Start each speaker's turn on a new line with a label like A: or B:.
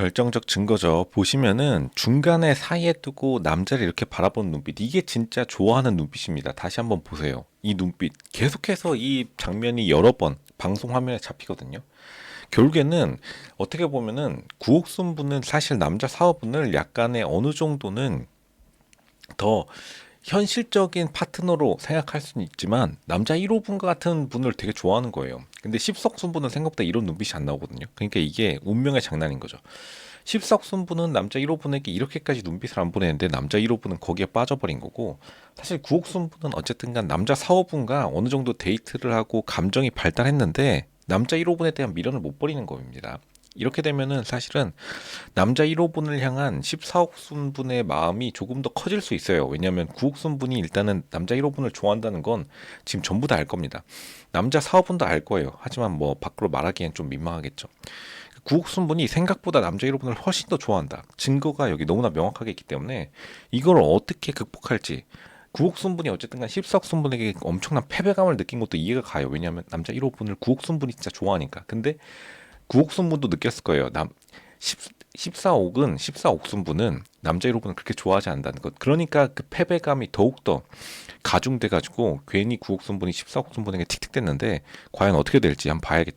A: 결정적 증거죠. 보시면은 중간에 사이에 두고 남자를 이렇게 바라보는 눈빛. 이게 진짜 좋아하는 눈빛입니다. 다시 한번 보세요. 이 눈빛. 계속해서 이 장면이 여러 번 방송 화면에 잡히거든요. 결국에는 어떻게 보면은 구옥순 분은 사실 남자 사업분을 약간의 어느 정도는 더 현실적인 파트너로 생각할 수는 있지만 남자 1호분 같은 분을 되게 좋아하는 거예요. 근데 십석순 분은 생각보다 이런 눈빛이 안 나오거든요. 그러니까 이게 운명의 장난인 거죠. 십석순 분은 남자 1호분에게 이렇게까지 눈빛을 안 보내는데 남자 1호분은 거기에 빠져버린 거고 사실 구옥순 분은 어쨌든간 남자 4호분과 어느 정도 데이트를 하고 감정이 발달했는데 남자 1호분에 대한 미련을 못 버리는 겁니다. 이렇게 되면은 사실은 남자 1호분을 향한 14옥순 분의 마음이 조금 더 커질 수 있어요. 왜냐하면 9옥순 분이 일단은 남자 1호분을 좋아한다는 건 지금 전부 다 알 겁니다. 남자 4호분도 알 거예요. 하지만 뭐 밖으로 말하기엔 좀 민망하겠죠. 9옥순 분이 생각보다 남자 1호분을 훨씬 더 좋아한다. 증거가 여기 너무나 명확하게 있기 때문에 이걸 어떻게 극복할지 구옥순 분이 어쨌든 간 14옥순 분에게 엄청난 패배감을 느낀 것도 이해가 가요. 왜냐하면 남자 1호분을 구옥순 분이 진짜 좋아하니까. 근데 구옥순 분도 느꼈을 거예요. 남 10, 14옥은 14옥순 분은 남자 1호분을 그렇게 좋아하지 않는다는 것. 그러니까 그 패배감이 더욱더 가중돼 가지고 괜히 구옥순 분이 14옥순 분에게 틱틱댔는데 과연 어떻게 될지 한번 봐야겠죠.